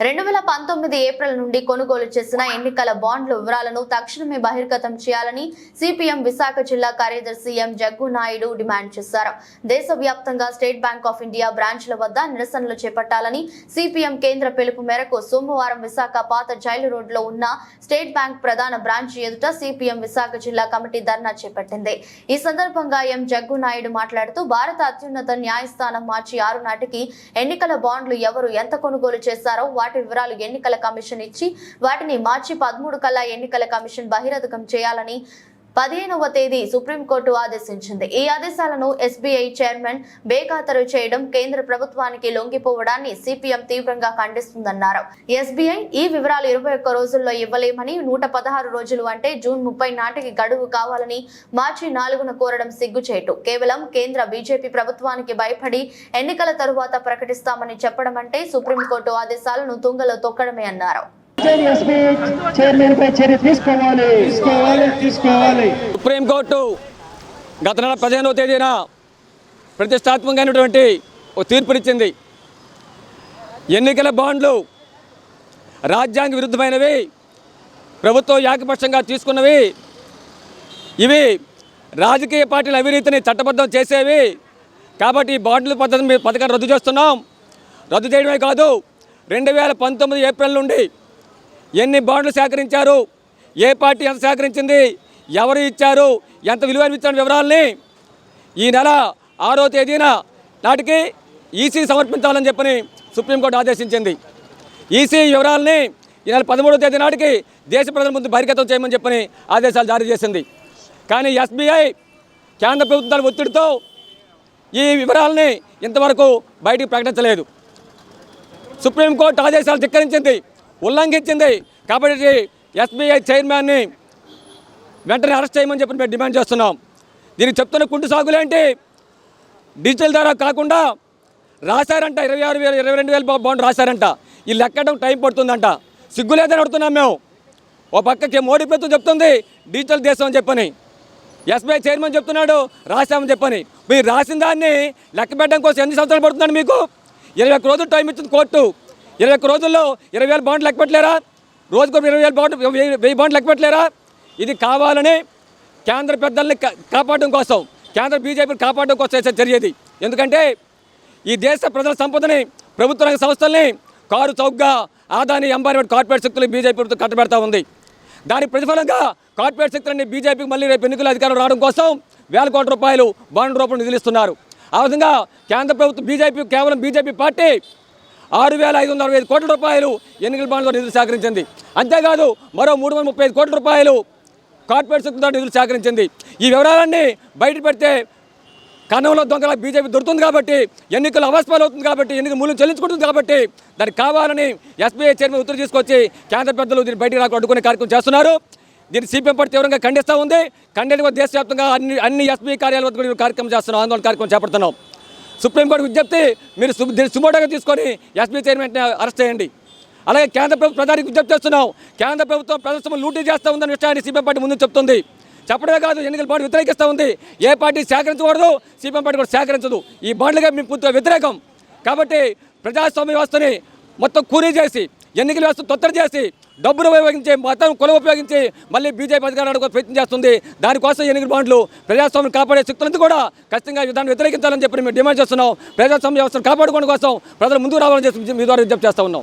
రెండు వేల పంతొమ్మిది ఏప్రిల్ నుండి కొనుగోలు చేసిన ఎన్నికల బాండ్ల వివరాలను తక్షణమే బహిర్గతం చేయాలని సిపిఎం విశాఖ జిల్లా కార్యదర్శి ఎం జగ్గు నాయుడు డిమాండ్ చేశారు. దేశవ్యాప్తంగా స్టేట్ బ్యాంక్ ఆఫ్ ఇండియా బ్రాంచ్ల వద్ద నిరసనలు చేపట్టాలని సిపిఎం కేంద్ర పిలుపు మేరకు సోమవారం విశాఖ పాత జైలు రోడ్లో ఉన్న స్టేట్ బ్యాంక్ ప్రధాన బ్రాంచ్ ఎదుట సిపిఎం విశాఖ జిల్లా కమిటీ ధర్నా చేపట్టింది. ఈ సందర్భంగా ఎం జగ్గు నాయుడు మాట్లాడుతూ భారత అత్యున్నత న్యాయస్థానం మార్చి ఆరు నాటికి ఎన్నికల బాండ్లు ఎవరు ఎంత కొనుగోలు చేశారో వాటి వివరాలు ఎన్నికల కమిషన్ ఇచ్చి వాటిని మార్చి పదమూడు కల్లా ఎన్నికల కమిషన్ బహిరంగం చేయాలని పదిహేనవ తేదీ సుప్రీంకోర్టు ఆదేశించింది. ఈ ఆదేశాలను ఎస్బీఐ చైర్మన్ బేఖాతరు చేయడం కేంద్ర ప్రభుత్వానికి లొంగిపోవడాన్ని సిపిఎం తీవ్రంగా ఖండిస్తుందన్నారు. ఎస్బీఐ ఈ వివరాలు ఇరవై ఒక్క రోజుల్లో ఇవ్వలేమని నూట పదహారు రోజులు అంటే జూన్ ముప్పై నాటికి గడువు కావాలని మార్చి నాలుగున కోరడం సిగ్గుచేటు. కేవలం కేంద్ర బీజేపీ ప్రభుత్వానికి భయపడి ఎన్నికల తరువాత ప్రకటిస్తామని చెప్పడం అంటే సుప్రీంకోర్టు ఆదేశాలను తుంగలో తొక్కడమే అన్నారు. చైర్మన్ పై చర్య తీసుకోవాలి. తీసుకోవాలి తీసుకోవాలి. సుప్రీంకోర్టు గత నెల పదిహేనవ తేదీన ప్రతిష్టాత్మకమైనటువంటి ఒక తీర్పునిచ్చింది. ఎన్నికల బాండ్లు రాజ్యాంగ విరుద్ధమైనవి ప్రభుత్వం ఏకపక్షంగా తీసుకున్నవి ఇవి రాజకీయ పార్టీల అవినీతిని చట్టబద్ధం చేసేవి. కాబట్టి ఈ బాండ్ల పద్ధతి పథకాన్ని రద్దు చేస్తున్నాం. రద్దు చేయడమే కాదు రెండు వేల పంతొమ్మిది ఏప్రిల్ నుండి ఎన్ని బాండ్లు సేకరించారు? ఏ పార్టీ ఎంత సేకరించింది? ఎవరు ఇచ్చారు? ఎంత విలువ ఇచ్చిన వివరాలని ఈ నెల ఆరో తేదీన నాటికి ఈసీ సమర్పించాలని చెప్పని సుప్రీంకోర్టు ఆదేశించింది. ఈసీ వివరాలని ఈ నెల పదమూడో తేదీ నాటికి దేశ ప్రజల ముందు బహిర్గతం చేయమని చెప్పని ఆదేశాలు జారీ చేసింది. కానీ ఎస్బీఐ కేంద్ర ప్రభుత్వాల ఒత్తిడితో ఈ వివరాలని ఇంతవరకు బయటికి ప్రకటించలేదు. సుప్రీంకోర్టు ఆదేశాలు ధిక్కరించింది. ఉల్లంఘించింది. కాబట్టి ఎస్బీఐ చైర్మన్ని వెంటనే అరెస్ట్ చేయమని చెప్పి మేము డిమాండ్ చేస్తున్నాం. దీనికి చెప్తున్న కుంటు సాగులేంటి? డిజిటల్ ద్వారా కాకుండా రాశారంట ఇరవై ఆరు వేలు ఇరవై రెండు వేలు బాండ్ రాశారంట. ఈ లెక్కడం టైం పడుతుందంట. సిగ్గులేదని అడుగుతున్నాం మేము. ఓ పక్కకి మోడీ ప్రభుత్వం చెప్తుంది డిజిటల్ దేశం అని చెప్పని. ఎస్బీఐ చైర్మన్ చెప్తున్నాడు రాశామని చెప్పని. మీరు రాసిన దాన్ని లెక్క పెట్టడం కోసం ఎన్ని సంవత్సరాలు పడుతుందండి మీకు? ఇరవై ఒక్క రోజులు టైం ఇచ్చింది కోర్టు. ఇరవై ఒక్క రోజుల్లో ఇరవై వేల బాండ్లు లెక్కపెట్టలేరా? రోజుకు ఇరవై వేల బాండ్ వెయ్యి- వెయ్యి బాండ్లు లెక్క పెట్టలేరా ఇది కావాలని కేంద్ర పెద్దల్ని కాపాడడం కోసం కేంద్ర బీజేపీని కాపాడడం కోసం చేసే ఎందుకంటే ఈ దేశ ప్రజల సంపదని ప్రభుత్వ రంగ సంస్థల్ని కారు చౌక్గా ఆదాని అంబానీ కార్పొరేట్ శక్తులు బీజేపీ ప్రభుత్వం కట్టబెడతా ఉంది. దాని ప్రతిఫలంగా కార్పొరేట్ శక్తులన్నీ బీజేపీకి మళ్ళీ రేపు ఎన్నికల అధికారం రావడం కోసం వేల కోట్ల రూపాయలు బాండ్ రూపంలో నిధులు ఇస్తున్నారు. ఆ విధంగా కేంద్ర ప్రభుత్వం బీజేపీ కేవలం బీజేపీ పార్టీ ఆరు వేల ఐదు వందల అరవై ఐదు కోట్ల రూపాయలు ఎన్నికల బాండ్లో నిధులు సేకరించింది. అంతేకాదు మరో మూడు వందల ముప్పై ఐదు కోట్ల రూపాయలు కార్పొరేట్ శక్తులతో నిధులు సేకరించింది. ఈ వివరాలన్నీ బయట పెడితే కన్నంలో దొంగల బీజేపీ దొరుకుతుంది కాబట్టి ఎన్నికలు అవస్పాలు అవుతుంది కాబట్టి ఎన్నికల మూలం చెల్లించుకుంటుంది కాబట్టి దానికి కావాలని ఎస్బీఐ చైర్మన్ ఉత్తర్వు తీసుకొచ్చి కేంద్ర పెద్దలు దీన్ని బయటికి రాకుండా అడ్డుకునే కార్యక్రమం చేస్తున్నారు. దీన్ని సిపిఎం పార్టీ తీవ్రంగా ఖండిస్తూ ఉంది. ఖండించిన దేశవ్యాప్తంగా అన్ని అన్ని ఎస్బీఐ కార్యాలయాల వద్ద కూడా కార్యక్రమం చేస్తున్నాం. ఆందోళన కార్యక్రమం చేపడుతున్నాం. సుప్రీంకోర్టు విజ్ఞప్తి మీరు సుమోటోగా తీసుకొని ఎస్బీ చైర్మన్ అరెస్ట్ చేయండి. అలాగే కేంద్ర ప్రభుత్వ ప్రధానికి విజ్ఞప్తి చేస్తున్నాం. కేంద్ర ప్రభుత్వం ప్రదర్శన లూటీ చేస్తూ ఉందన్న విషయాన్ని సిపిఎం పార్టీ ముందు చెప్తుంది. చెప్పడమే కాదు ఎన్నికల పార్టీ వ్యతిరేకిస్తూ ఉంది. ఏ పార్టీ సేకరించకూడదు సిపిఎం పార్టీ కూడా సేకరించదు. ఈ బాండ్లుగా మేము పూర్తిగా వ్యతిరేకం. కాబట్టి ప్రజాస్వామ్య వ్యవస్థని మొత్తం కూరీ చేసి ఎన్నికల వ్యవస్థ తొత్తడి చేసి డబ్బును ఉపయోగించి మతం కులం ఉపయోగించి మళ్ళీ బీజేపీ అధికారాలు కూడా ప్రయత్నం చేస్తుంది. దానికోసం ఎన్నికల బాండ్లు ప్రజాస్వామ్యం కాపాడే శక్తులంతా కూడా ఖచ్చితంగా దాన్ని వ్యతిరేకించాలని చెప్పి మేము డిమాండ్ చేస్తున్నాం. ప్రజాస్వామ్య వ్యవస్థను కాపాడుకోవడం కోసం ప్రజలు ముందుకు రావాలని చెప్పి మీ ద్వారా విజ్ఞప్తి చేస్తూ ఉన్నాం.